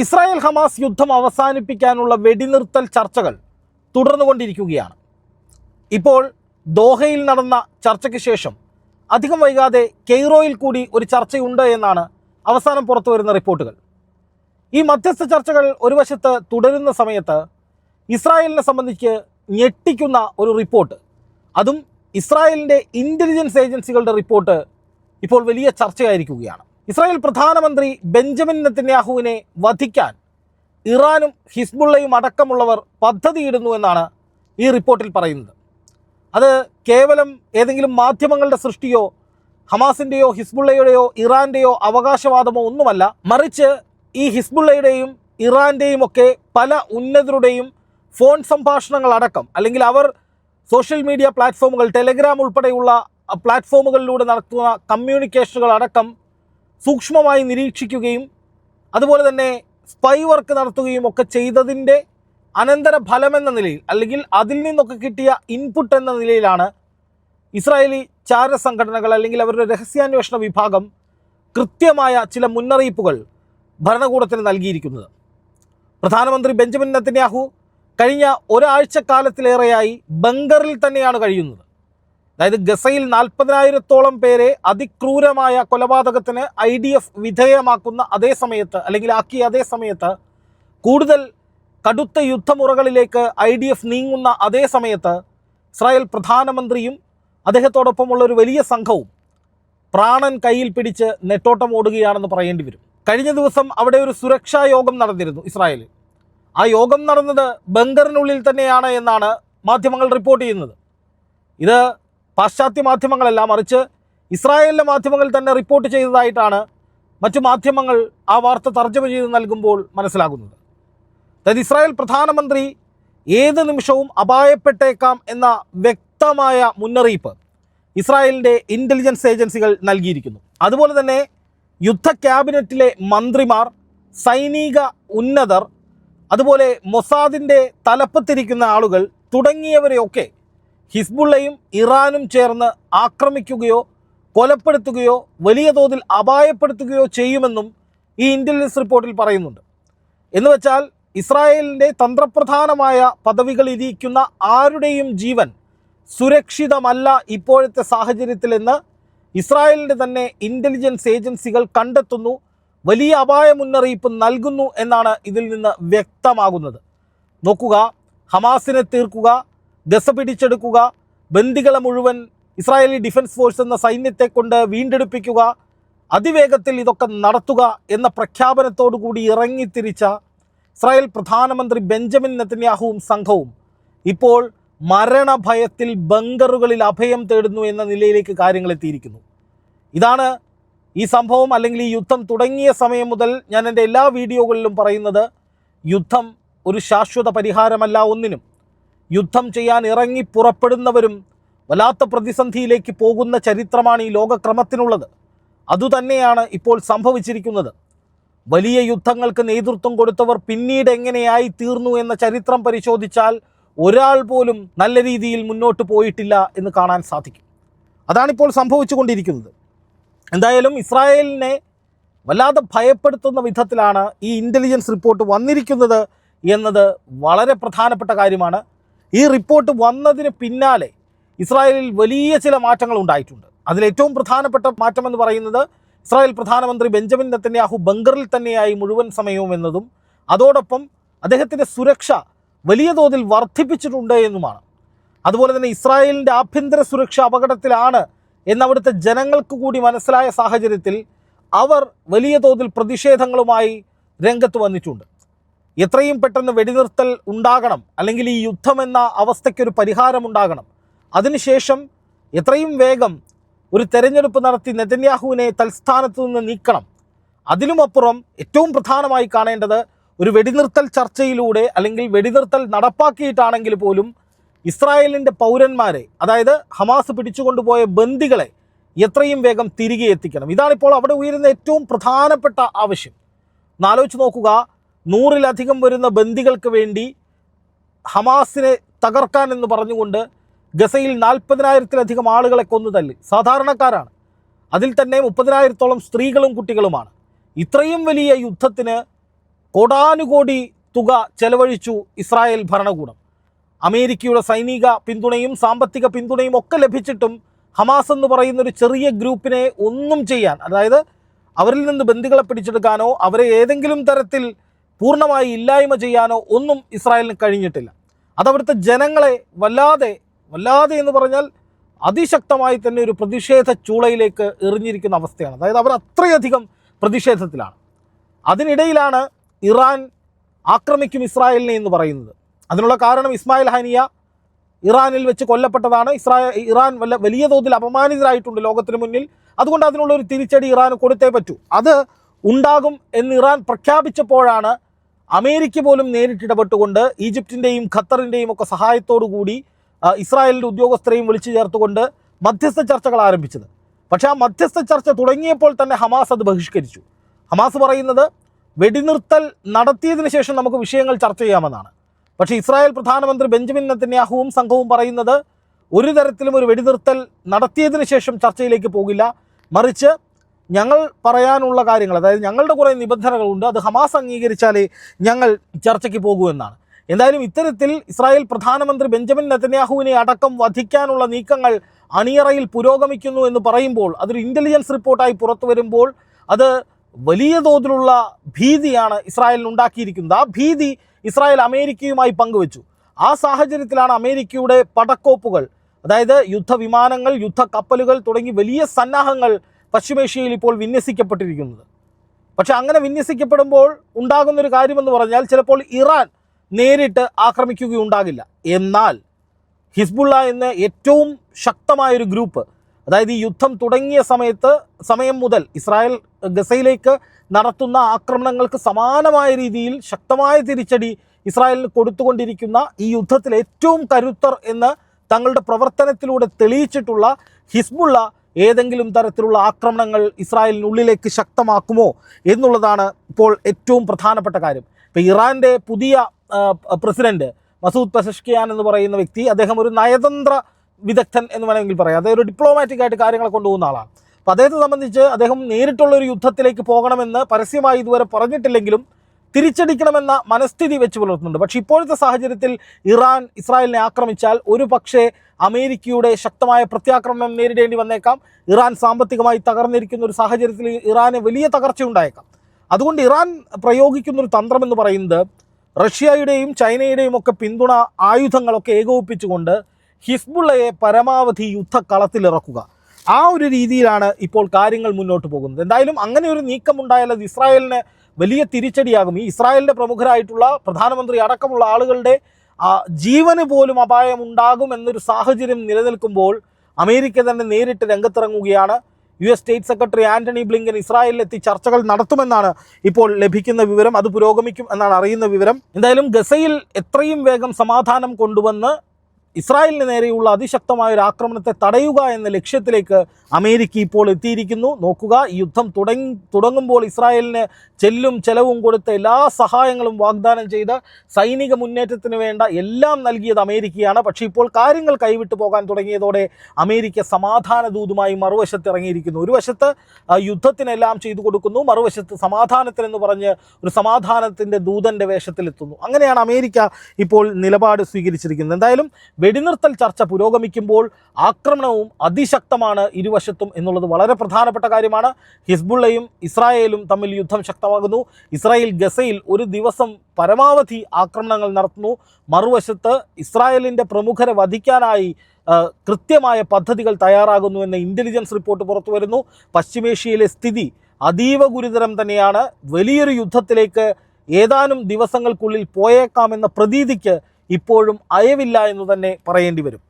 Israel Hamas യുദ്ധം അവസാനിപ്പിക്കാനുള്ള വെടിനിർത്തൽ ചർച്ചകൾ തുടർന്നുകൊണ്ടിരിക്കുകയാണ്. ഇപ്പോൾ ദോഹയിൽ നടന്ന ചർച്ചയ്ക്ക് ശേഷം അധികം വൈകാതെ കെയ്റോയിൽ കൂടി ഒരു ചർച്ചയുണ്ട് എന്നാണ് അവസാനം പുറത്തു വരുന്ന റിപ്പോർട്ടുകൾ. ഈ മധ്യസ്ഥ ചർച്ചകൾ ഒരു വശത്ത് തുടരുന്ന സമയത്ത് ഇസ്രായേലിനെ സംബന്ധിച്ച് ഞെട്ടിക്കുന്ന ഒരു റിപ്പോർട്ട്. അതും ഇസ്രായേലിന്റെ ഇന്റലിജൻസ് ഏജൻസികളുടെ റിപ്പോർട്ട് ഇപ്പോൾ വലിയ ചർച്ചയായിരിക്കുകയാണ്. ഇസ്രായേൽ പ്രധാനമന്ത്രി ബെഞ്ചമിൻ നെത്തന്യാഹുവിനെ വധിക്കാൻ ഇറാനും ഹിസ്ബുള്ളയും അടക്കമുള്ളവർ പദ്ധതിയിടുന്നു എന്നാണ് ഈ റിപ്പോർട്ടിൽ പറയുന്നത്. അത് കേവലം ഏതെങ്കിലും മാധ്യമങ്ങളുടെ സൃഷ്ടിയോ ഹമാസിന്റെയോ ഹിസ്ബുള്ളയുടെയോ ഇറാന്റെയോ അവകാശവാദമോ ഒന്നുമല്ല. മറിച്ച് ഈ ഹിസ്ബുള്ളയുടെയും ഇറാന്റെയും ഒക്കെ പല ഉന്നതരുടെയും ഫോൺ സംഭാഷണങ്ങളടക്കം അല്ലെങ്കിൽ അവർ സോഷ്യൽ മീഡിയ പ്ലാറ്റ്ഫോമുകൾ ടെലഗ്രാം ഉൾപ്പെടെയുള്ള പ്ലാറ്റ്ഫോമുകളിലൂടെ നടത്തുന്ന കമ്മ്യൂണിക്കേഷനുകൾ അടക്കം സൂക്ഷ്മമായി നിരീക്ഷിക്കുകയും അതുപോലെ തന്നെ സ്പൈ വർക്ക് നടത്തുകയും ഒക്കെ ചെയ്തതിന്റെ അനന്തര ഫലമെന്ന നിലയിൽ അല്ലെങ്കിൽ അതിൽ നിന്നൊക്കെ കിട്ടിയ ഇൻപുട്ട് എന്ന നിലയിലാണ് ഇസ്രായേലി ചാര സംഘടനകൾ അല്ലെങ്കിൽ അവരുടെ രഹസ്യാന്വേഷണ വിഭാഗം കൃത്യമായ ചില മുന്നറിയിപ്പുകൾ ഭരണകൂടത്തിന് നൽകിയിരിക്കുന്നത്. പ്രധാനമന്ത്രി ബെഞ്ചമിൻ നെത്തന്യാഹു കഴിഞ്ഞ ഒരാഴ്ച കാലത്തിലേറെയായി ബങ്കറിൽ തന്നെയാണ് കഴിയുന്നത്. അതായത് ഗസയിൽ നാൽപ്പതിനായിരത്തോളം പേരെ അതിക്രൂരമായ കൊലപാതകത്തിന് ഐ ഡി എഫ് വിധേയമാക്കുന്ന അതേ സമയത്ത് അല്ലെങ്കിൽ ആക്കിയ അതേ സമയത്ത് കൂടുതൽ കടുത്ത യുദ്ധമുറകളിലേക്ക് ഐ ഡി എഫ് നീങ്ങുന്ന അതേ സമയത്ത് ഇസ്രായേൽ പ്രധാനമന്ത്രിയും അദ്ദേഹത്തോടൊപ്പമുള്ള ഒരു വലിയ സംഘവും പ്രാണൻ കയ്യിൽ പിടിച്ച് നെട്ടോട്ടം ഓടുകയാണെന്ന് പറയേണ്ടി വരും. കഴിഞ്ഞ ദിവസം അവിടെ ഒരു സുരക്ഷാ യോഗം നടന്നിരുന്നു ഇസ്രായേലിൽ. ആ യോഗം നടന്നത് ബങ്കറിനുള്ളിൽ തന്നെയാണ് എന്നാണ് മാധ്യമങ്ങൾ റിപ്പോർട്ട് ചെയ്യുന്നത്. ഇത് പാശ്ചാത്യ മാധ്യമങ്ങളല്ല മറിച്ച് ഇസ്രായേലിലെ മാധ്യമങ്ങൾ തന്നെ റിപ്പോർട്ട് ചെയ്തതായിട്ടാണ് മറ്റു മാധ്യമങ്ങൾ ആ വാർത്ത തർജമ ചെയ്ത് നൽകുമ്പോൾ മനസ്സിലാകുന്നത്. അതായത് ഇസ്രായേൽ പ്രധാനമന്ത്രി ഏത് നിമിഷവും അപായപ്പെട്ടേക്കാം എന്ന വ്യക്തമായ മുന്നറിയിപ്പ് ഇസ്രായേലിന്റെ ഇന്റലിജൻസ് ഏജൻസികൾ നൽകിയിരിക്കുന്നു. അതുപോലെ തന്നെ യുദ്ധ ക്യാബിനറ്റിലെ മന്ത്രിമാർ സൈനിക ഉന്നതർ അതുപോലെ മൊസാദിന്റെ തലപ്പത്തിരിക്കുന്ന ആളുകൾ തുടങ്ങിയവരെയൊക്കെ ഹിസ്ബുള്ളയും ഇറാനും ചേർന്ന് ആക്രമിക്കുകയോ കൊലപ്പെടുത്തുകയോ വലിയ തോതിൽ അപായപ്പെടുത്തുകയോ ചെയ്യുമെന്നും ഈ ഇന്റലിജൻസ് റിപ്പോർട്ടിൽ പറയുന്നുണ്ട്. എന്ന് വെച്ചാൽ ഇസ്രായേലിന്റെ തന്ത്രപ്രധാനമായ പദവികളിരിക്കുന്ന ആരുടെയും ജീവൻ സുരക്ഷിതമല്ല ഇപ്പോഴത്തെ സാഹചര്യത്തിലെന്ന് ഇസ്രായേലിന്റെ തന്നെ ഇന്റലിജൻസ് ഏജൻസികൾ കണ്ടെത്തുന്നു വലിയ അപായ മുന്നറിയിപ്പ് നൽകുന്നു എന്നാണ് ഇതിൽ നിന്ന് വ്യക്തമാകുന്നത്. നോക്കുക ഹമാസിനെ തീർക്കുക ഗസ പിടിച്ചെടുക്കുക ബന്ദികളെ മുഴുവൻ ഇസ്രായേലി ഡിഫൻസ് ഫോഴ്സ് എന്ന സൈന്യത്തെ കൊണ്ട് വീണ്ടെടുപ്പിക്കുക അതിവേഗത്തിൽ ഇതൊക്കെ നടത്തുക എന്ന പ്രഖ്യാപനത്തോടുകൂടി ഇറങ്ങിത്തിരിച്ച ഇസ്രായേൽ പ്രധാനമന്ത്രി ബെഞ്ചമിൻ നെത്തന്യാഹുവും സംഘവും ഇപ്പോൾ മരണഭയത്തിൽ ബങ്കറുകളിൽ അഭയം തേടുന്നു എന്ന നിലയിലേക്ക് കാര്യങ്ങൾ എത്തിയിരിക്കുന്നു. ഇതാണ് ഈ സംഭവം അല്ലെങ്കിൽ ഈ യുദ്ധം തുടങ്ങിയ സമയം മുതൽ ഞാൻ എന്റെ എല്ലാ വീഡിയോകളിലും പറയുന്നത്. യുദ്ധം ഒരു ശാശ്വത പരിഹാരമല്ല ഒന്നിനും. യുദ്ധം ചെയ്യാൻ ഇറങ്ങി പുറപ്പെടുന്നവരും വല്ലാത്ത പ്രതിസന്ധിയിലേക്ക് പോകുന്ന ചരിത്രമാണ് ഈ ലോകക്രമത്തിനുള്ളത്. അതുതന്നെയാണ് ഇപ്പോൾ സംഭവിച്ചിരിക്കുന്നത്. വലിയ യുദ്ധങ്ങൾക്ക് നേതൃത്വം കൊടുത്തവർ പിന്നീട് എങ്ങനെയായി തീർന്നു എന്ന ചരിത്രം പരിശോധിച്ചാൽ ഒരാൾ പോലും നല്ല രീതിയിൽ മുന്നോട്ട് പോയിട്ടില്ല എന്ന് കാണാൻ സാധിക്കും. അതാണിപ്പോൾ സംഭവിച്ചുകൊണ്ടിരിക്കുന്നത്. എന്തായാലും ഇസ്രായേലിനെ വല്ലാതെ ഭയപ്പെടുത്തുന്ന വിധത്തിലാണ് ഈ ഇന്റലിജൻസ് റിപ്പോർട്ട് വന്നിരിക്കുന്നത് എന്നത് വളരെ പ്രധാനപ്പെട്ട കാര്യമാണ്. ഈ റിപ്പോർട്ട് വന്നതിന് പിന്നാലെ ഇസ്രായേലിൽ വലിയ ചില മാറ്റങ്ങൾ ഉണ്ടായിട്ടുണ്ട്. അതിലേറ്റവും പ്രധാനപ്പെട്ട മാറ്റം എന്ന് പറയുന്നത് ഇസ്രായേൽ പ്രധാനമന്ത്രി ബെഞ്ചമിൻ നെത്തന്യാഹു ബങ്കറിൽ തന്നെയായി മുഴുവൻ സമയവും എന്നതും അതോടൊപ്പം അദ്ദേഹത്തിന്റെ സുരക്ഷ വലിയ തോതിൽ വർദ്ധിപ്പിച്ചിട്ടുണ്ട് എന്നുമാണ്. അതുപോലെ തന്നെ ഇസ്രായേലിന്റെ ആഭ്യന്തര സുരക്ഷ അപകടത്തിലാണ് എന്നവിടുത്തെ ജനങ്ങൾക്ക് കൂടി മനസ്സിലായ സാഹചര്യത്തിൽ അവർ വലിയ തോതിൽ പ്രതിഷേധങ്ങളുമായി രംഗത്ത് വന്നിട്ടുണ്ട്. എത്രയും പെട്ടെന്ന് വെടിനിർത്തൽ ഉണ്ടാകണം. അല്ലെങ്കിൽ ഈ യുദ്ധം എന്ന അവസ്ഥയ്ക്കൊരു പരിഹാരമുണ്ടാകണം അതിനുശേഷം എത്രയും വേഗം ഒരു തെരഞ്ഞെടുപ്പ് നടത്തി നെതന്യാഹുവിനെ തൽസ്ഥാനത്ത് നിന്ന് നീക്കണം. അതിനുമപ്പുറം ഏറ്റവും പ്രധാനമായി കാണേണ്ടത് ഒരു വെടിനിർത്തൽ ചർച്ചയിലൂടെ അല്ലെങ്കിൽ വെടിനിർത്തൽ നടപ്പാക്കിയിട്ടാണെങ്കിൽ പോലും ഇസ്രായേലിന്റെ പൗരന്മാരെ അതായത് ഹമാസ് പിടിച്ചുകൊണ്ടുപോയ ബന്ദികളെ എത്രയും വേഗം തിരികെ എത്തിക്കണം. ഇതാണിപ്പോൾ അവിടെ ഉയരുന്ന ഏറ്റവും പ്രധാനപ്പെട്ട ആവശ്യം. എന്നാലോചിച്ച് നോക്കുക നൂറിലധികം വരുന്ന ബന്ദികൾക്ക് വേണ്ടി ഹമാസിനെ തകർക്കാൻ എന്ന് പറഞ്ഞുകൊണ്ട് ഗസയിൽ നാൽപ്പതിനായിരത്തിലധികം ആളുകളെ കൊന്നു തല്ലി. സാധാരണക്കാരാണ്. അതിൽ തന്നെ മുപ്പതിനായിരത്തോളം സ്ത്രീകളും കുട്ടികളുമാണ്. ഇത്രയും വലിയ യുദ്ധത്തിന് കോടാനുകോടി തുക ചെലവഴിച്ചു ഇസ്രായേൽ ഭരണകൂടം. അമേരിക്കയുടെ സൈനിക പിന്തുണയും സാമ്പത്തിക പിന്തുണയും ഒക്കെ ലഭിച്ചിട്ടും ഹമാസ് എന്ന് പറയുന്ന ഒരു ചെറിയ ഗ്രൂപ്പിനെ ഒന്നും ചെയ്യാൻ അതായത് അവരിൽ നിന്ന് ബന്ദികളെ പിടിച്ചെടുക്കാനോ അവരെ ഏതെങ്കിലും തരത്തിൽ പൂർണമായി ഇല്ലായ്മ ചെയ്യാനോ ഒന്നും ഇസ്രായേലിന് കഴിഞ്ഞിട്ടില്ല. അതവിടുത്തെ ജനങ്ങളെ വല്ലാതെ വല്ലാതെ എന്ന് പറഞ്ഞാൽ അതിശക്തമായി തന്നെ ഒരു പ്രതിഷേധ ചൂളയിലേക്ക് എറിഞ്ഞിരിക്കുന്ന അവസ്ഥയാണ്. അതായത് അവർ അത്രയധികം പ്രതിഷേധത്തിലാണ്. അതിനിടയിലാണ് ഇറാൻ ആക്രമിക്കും ഇസ്രായേലിനെ എന്ന് പറയുന്നത്. അതിനുള്ള കാരണം ഇസ്മായിൽ ഹാനിയ ഇറാനിൽ വെച്ച് കൊല്ലപ്പെട്ടതാണ്. ഇസ്രായേൽ ഇറാൻ വല്ല വലിയ തോതിൽ അപമാനിതരായിട്ടുണ്ട് ലോകത്തിന് മുന്നിൽ. അതുകൊണ്ട് അതിനുള്ള ഒരു തിരിച്ചടി ഇറാൻ കൊടുത്തേ പറ്റൂ. അത് ഉണ്ടാകും എന്ന് ഇറാൻ പ്രഖ്യാപിച്ചപ്പോഴാണ് അമേരിക്ക പോലും നേരിട്ടിടപെട്ടുകൊണ്ട് ഈജിപ്തിന്റെയും ഖത്തറിന്റെയും ഒക്കെ സഹായത്തോടു കൂടി ഇസ്രായേലിന്റെ ഉദ്യോഗസ്ഥരെയും വിളിച്ചു ചേർത്തുകൊണ്ട് മധ്യസ്ഥ ചർച്ചകൾ ആരംഭിച്ചത്. പക്ഷേ ആ മധ്യസ്ഥ ചർച്ച തുടങ്ങിയപ്പോൾ തന്നെ ഹമാസ് അത് ബഹിഷ്കരിച്ചു. ഹമാസ് പറയുന്നത് വെടിനിർത്തൽ നടത്തിയതിന് ശേഷം നമുക്ക് വിഷയങ്ങൾ ചർച്ച ചെയ്യാമെന്നാണ്. പക്ഷേ ഇസ്രായേൽ പ്രധാനമന്ത്രി ബെഞ്ചമിൻ നെത്തന്യാഹുവും സംഘവും പറയുന്നത് ഒരു തരത്തിലും ഒരു വെടിനിർത്തൽ നടത്തിയതിന് ശേഷം ചർച്ചയിലേക്ക് പോകില്ല. മറിച്ച് ഞങ്ങൾ പറയാനുള്ള കാര്യങ്ങൾ അതായത് ഞങ്ങളുടെ കുറേ നിബന്ധനകളുണ്ട് അത് ഹമാസ് അംഗീകരിച്ചാലേ ഞങ്ങൾ ചർച്ചയ്ക്ക് പോകൂ എന്നാണ്. എന്തായാലും ഇത്തരത്തിൽ ഇസ്രായേൽ പ്രധാനമന്ത്രി ബെഞ്ചമിൻ നെതന്യാഹുവിനെ അടക്കം വധിക്കാനുള്ള നീക്കങ്ങൾ അണിയറയിൽ പുരോഗമിക്കുന്നു എന്ന് പറയുമ്പോൾ അതൊരു ഇന്റലിജൻസ് റിപ്പോർട്ടായി പുറത്തു വരുമ്പോൾ അത് വലിയ തോതിലുള്ള ഭീതിയാണ് ഇസ്രായേലിന് ഉണ്ടാക്കിയിരിക്കുന്നത്. ആ ഭീതി ഇസ്രായേൽ അമേരിക്കയുമായി പങ്കുവച്ചു. ആ സാഹചര്യത്തിലാണ് അമേരിക്കയുടെ പടക്കോപ്പുകൾ അതായത് യുദ്ധവിമാനങ്ങൾ യുദ്ധക്കപ്പലുകൾ തുടങ്ങി വലിയ സന്നാഹങ്ങൾ പശ്ചിമേഷ്യയിൽ ഇപ്പോൾ വിന്യസിക്കപ്പെട്ടിരിക്കുന്നത്. പക്ഷേ അങ്ങനെ വിന്യസിക്കപ്പെടുമ്പോൾ ഉണ്ടാകുന്നൊരു കാര്യമെന്ന് പറഞ്ഞാൽ ചിലപ്പോൾ ഇറാൻ നേരിട്ട് ആക്രമിക്കുകയുണ്ടാകില്ല. എന്നാൽ ഹിസ്ബുള്ള എന്ന ഏറ്റവും ശക്തമായൊരു ഗ്രൂപ്പ് അതായത് ഈ യുദ്ധം തുടങ്ങിയ സമയത്ത് സമയം മുതൽ ഇസ്രായേൽ ഗസയിലേക്ക് നടത്തുന്ന ആക്രമണങ്ങൾക്ക് സമാനമായ രീതിയിൽ ശക്തമായ തിരിച്ചടി ഇസ്രായേലിന് കൊടുത്തുകൊണ്ടിരിക്കുന്ന ഈ യുദ്ധത്തിൽ ഏറ്റവും കരുത്തർ എന്ന് തങ്ങളുടെ പ്രവർത്തനത്തിലൂടെ തെളിയിച്ചിട്ടുള്ള ഹിസ്ബുള്ള ഏതെങ്കിലും തരത്തിലുള്ള ആക്രമണങ്ങൾ ഇസ്രായേലിനുള്ളിലേക്ക് ശക്തമാക്കുമോ എന്നുള്ളതാണ് ഇപ്പോൾ ഏറ്റവും പ്രധാനപ്പെട്ട കാര്യം. ഇപ്പോൾ ഇറാന്റെ പുതിയ പ്രസിഡന്റ് മസൂദ് പസഷ്കിയാൻ എന്ന് പറയുന്ന വ്യക്തി അദ്ദേഹം ഒരു നയതന്ത്ര വിദഗ്ധൻ എന്ന് വേണമെങ്കിൽ പറയാം. അദ്ദേഹം ഒരു ഡിപ്ലോമാറ്റിക് ആയിട്ട് കാര്യങ്ങളെ കൊണ്ടുപോകുന്ന ആളാണ്. അപ്പോൾ അദ്ദേഹത്തെ സംബന്ധിച്ച് അദ്ദേഹം നേരിട്ടുള്ള ഒരു യുദ്ധത്തിലേക്ക് പോകണമെന്ന് പരസ്യമായി ഇതുവരെ പറഞ്ഞിട്ടില്ലെങ്കിലും തിരിച്ചടിക്കണമെന്ന മനസ്ഥിതി വെച്ച് പുലർത്തുന്നുണ്ട്. പക്ഷേ ഇപ്പോഴത്തെ സാഹചര്യത്തിൽ ഇറാൻ ഇസ്രായേലിനെ ആക്രമിച്ചാൽ ഒരു പക്ഷേ അമേരിക്കയുടെ ശക്തമായ പ്രത്യാക്രമണം നേരിടേണ്ടി വന്നേക്കാം. ഇറാൻ സാമ്പത്തികമായി തകർന്നിരിക്കുന്ന ഒരു സാഹചര്യത്തിൽ ഇറാന് വലിയ തകർച്ച ഉണ്ടായേക്കാം. അതുകൊണ്ട് ഇറാൻ പ്രയോഗിക്കുന്ന ഒരു തന്ത്രം എന്ന് പറയുന്നത് റഷ്യയുടെയും ചൈനയുടെയും ഒക്കെ പിന്തുണ ആയുധങ്ങളൊക്കെ ഏകോപിപ്പിച്ചുകൊണ്ട് ഹിസ്ബുള്ളയെ പരമാവധി യുദ്ധക്കളത്തിലിറക്കുക. ആ ഒരു രീതിയിലാണ് ഇപ്പോൾ കാര്യങ്ങൾ മുന്നോട്ട് പോകുന്നത്. എന്തായാലും അങ്ങനെ ഒരു നീക്കം ഉണ്ടായാൽ അത് ഇസ്രായേലിന് വലിയ തിരിച്ചടിയാകും. ഈ ഇസ്രായേലിന്റെ പ്രമുഖരായിട്ടുള്ള പ്രധാനമന്ത്രി അടക്കമുള്ള ആളുകളുടെ ജീവന് പോലും അപായം ഉണ്ടാകും എന്നൊരു സാഹചര്യം നിലനിൽക്കുമ്പോൾ അമേരിക്ക തന്നെ നേരിട്ട് രംഗത്തിറങ്ങുകയാണ്. U S state secretary Antony Blinken ഇസ്രായേലിലെത്തി ചർച്ചകൾ നടത്തുമെന്നാണ് ഇപ്പോൾ ലഭിക്കുന്ന വിവരം. അത് പുരോഗമിക്കും എന്നാണ് അറിയുന്ന വിവരം. എന്തായാലും ഗസയിൽ എത്രയും വേഗം സമാധാനം കൊണ്ടുവന്ന് ഇസ്രായേലിന് നേരെയുള്ള അതിശക്തമായ ഒരു ആക്രമണത്തെ തടയുക എന്ന ലക്ഷ്യത്തിലേക്ക് അമേരിക്ക ഇപ്പോൾ എത്തിയിരിക്കുന്നു. നോക്കുക ഈ യുദ്ധം തുടങ്ങി തുടങ്ങുമ്പോൾ ഇസ്രായേലിന് ചെല്ലും ചെലവും കൊടുത്ത എല്ലാ സഹായങ്ങളും വാഗ്ദാനം ചെയ്ത് സൈനിക മുന്നേറ്റത്തിന് വേണ്ട എല്ലാം നൽകിയത് അമേരിക്കയാണ്. പക്ഷേ ഇപ്പോൾ കാര്യങ്ങൾ കൈവിട്ടു പോകാൻ തുടങ്ങിയതോടെ അമേരിക്ക സമാധാന ദൂതുമായി മറുവശത്ത് ഇറങ്ങിയിരിക്കുന്നു. ഒരു വശത്ത് യുദ്ധത്തിനെല്ലാം ചെയ്തു കൊടുക്കുന്നു മറുവശത്ത് സമാധാനത്തിനെന്ന് പറഞ്ഞ് ഒരു സമാധാനത്തിന്റെ ദൂതന്റെ വേഷത്തിലെത്തുന്നു. അങ്ങനെയാണ് അമേരിക്ക ഇപ്പോൾ നിലപാട് സ്വീകരിച്ചിരിക്കുന്നത്. എന്തായാലും വെടിനിർത്തൽ ചർച്ച പുരോഗമിക്കുമ്പോൾ ആക്രമണവും അതിശക്തമാണ് ഇരുവശത്തും എന്നുള്ളത് വളരെ പ്രധാനപ്പെട്ട കാര്യമാണ്. ഹിസ്ബുള്ളയും ഇസ്രായേലും തമ്മിൽ യുദ്ധം ശക്തമാകുന്നു. ഇസ്രായേൽ ഗസയിൽ ഒരു ദിവസം പരമാവധി ആക്രമണങ്ങൾ നടത്തുന്നു. മറുവശത്ത് ഇസ്രായേലിന്റെ പ്രമുഖരെ വധിക്കാനായി കൃത്യമായ പദ്ധതികൾ തയ്യാറാകുന്നു എന്ന ഇന്റലിജൻസ് റിപ്പോർട്ട് പുറത്തു വരുന്നു. പശ്ചിമേഷ്യയിലെ സ്ഥിതി അതീവ ഗുരുതരം തന്നെയാണ്. വലിയൊരു യുദ്ധത്തിലേക്ക് ഏതാനും ദിവസങ്ങൾക്കുള്ളിൽ പോയേക്കാമെന്ന പ്രതീതിക്ക് ഇപ്പോഴും അയവില്ല എന്ന് തന്നെ പറയേണ്ടി വരും.